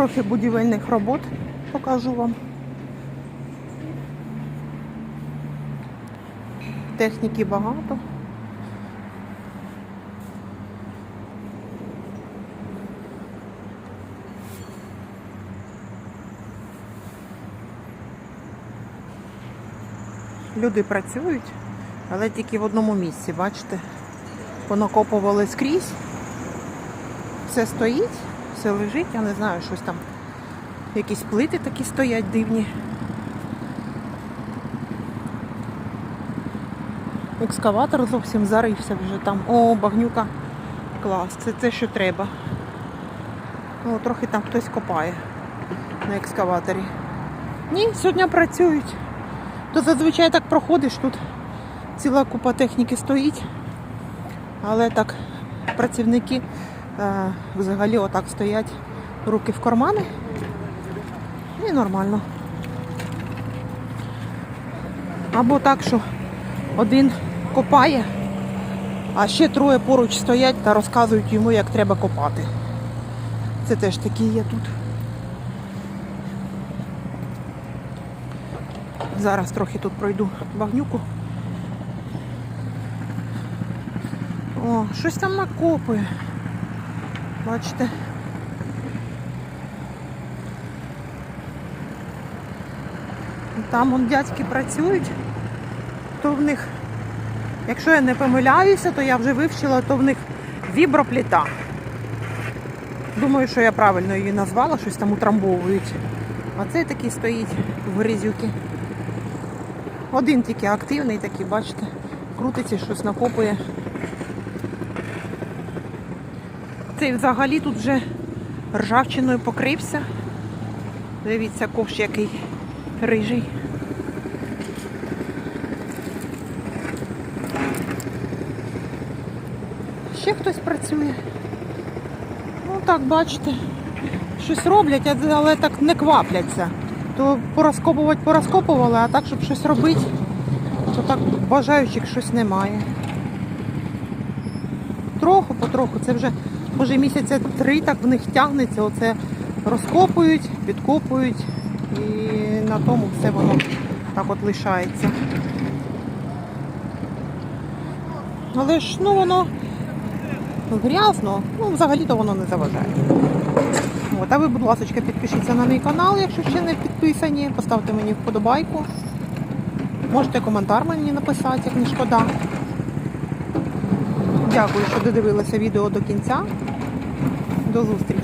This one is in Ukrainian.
трохи будівельних робот покажу вам. Техніки багато. Люди працюють, але тільки в одному місці, бачите? Понакопували скрізь. Все стоїть, все лежить, я не знаю, щось там. Якісь плити такі стоять дивні. Екскаватор зовсім зарився вже там. О, багнюка. Клас, це те, що треба. О, трохи там хтось копає на екскаваторі. Ні, сьогодні працюють. То зазвичай так проходиш, тут ціла купа техніки стоїть. Але так працівники взагалі отак стоять, руки в кармани. І нормально. Або так, що один копає, а ще троє поруч стоять та розказують йому, як треба копати. Це теж такі є тут. Зараз трохи тут пройду багнюку. О, щось там накопує. Бачите? Там он дядьки працюють, то в них, якщо я не помиляюся, то я вже вивчила, то в них вібропліта. Думаю, що я правильно її назвала, щось там утрамбовують. А цей такий стоїть в грізюки. Один тільки активний такий, бачите, крутиться, щось накопує. Цей взагалі тут вже ржавчиною покрився. Дивіться, ковш який рижий. Ще хтось працює. Ну так, бачите, щось роблять, але так не квапляться. То порозкопувати порозкопували, а так, щоб щось робити, то так бажаючих щось немає. Трохи потроху, це вже може місяця три так в них тягнеться, оце розкопують, підкопують і на тому все воно так от лишається. Але ж ну воно грязно, ну взагалі-то воно не заважає. От, а ви, будь ласка, підпишіться на мій канал, якщо ще не підписані, поставте мені вподобайку. Можете коментар мені написати, як не шкода. Дякую, що додивилися відео до кінця. До зустрічі!